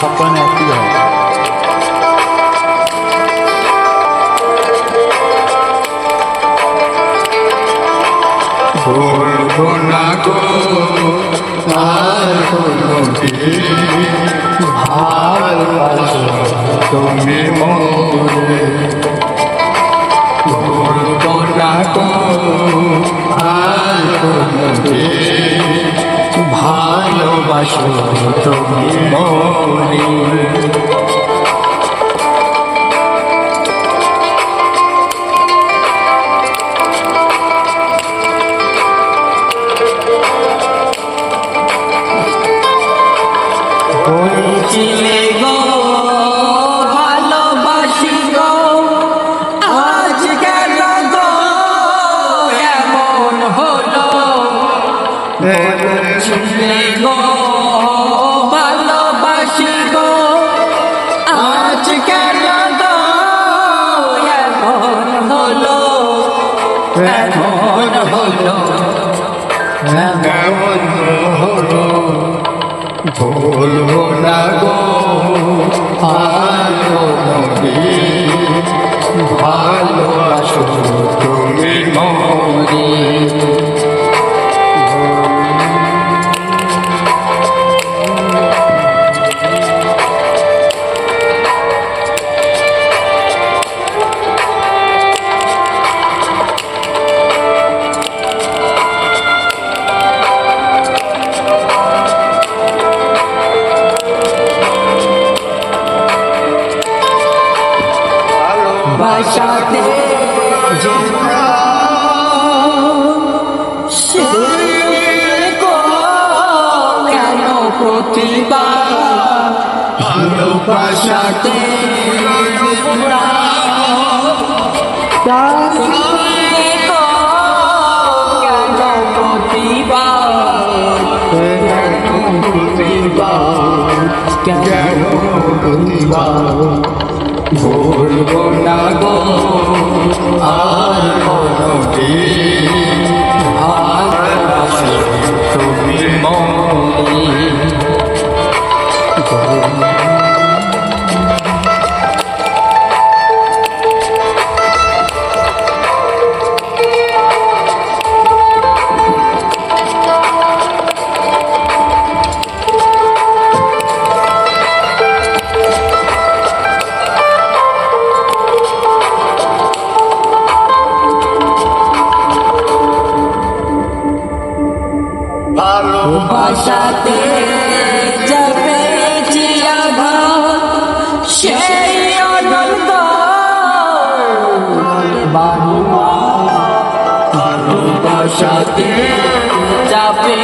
সপ্তাহ একই হয় বলব না গো আর কোনো ভালোবাসো তুমি মোরে। মোরে। হয়েছিলে গো, ভালোবাসি গো। আজ গো, এমন হলো এমন হলো। কেমন হলো বলব না গো। কেন কেন বলব না গো আর কোনোদিন ভালো বাসাতে যাবে সেই অনন্ত। ভালোবাসাতে যাবে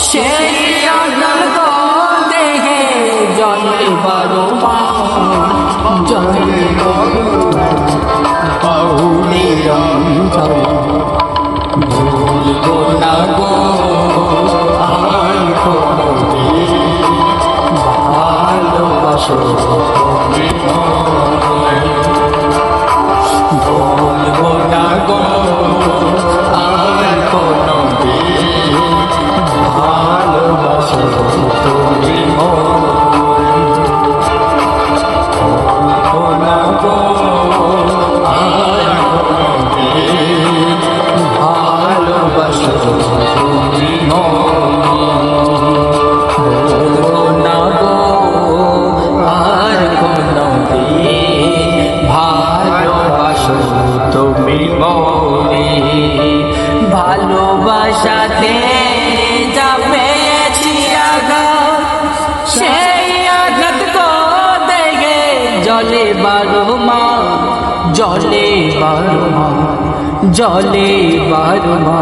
সেই অনন্ত। দেহে জলে বারো জলে ভালোবাসো ভালোবাসাতে যাবে সেই আঘাত কো দেখে জলে বারো মা, জলে বারো মা, জলে বারো মা।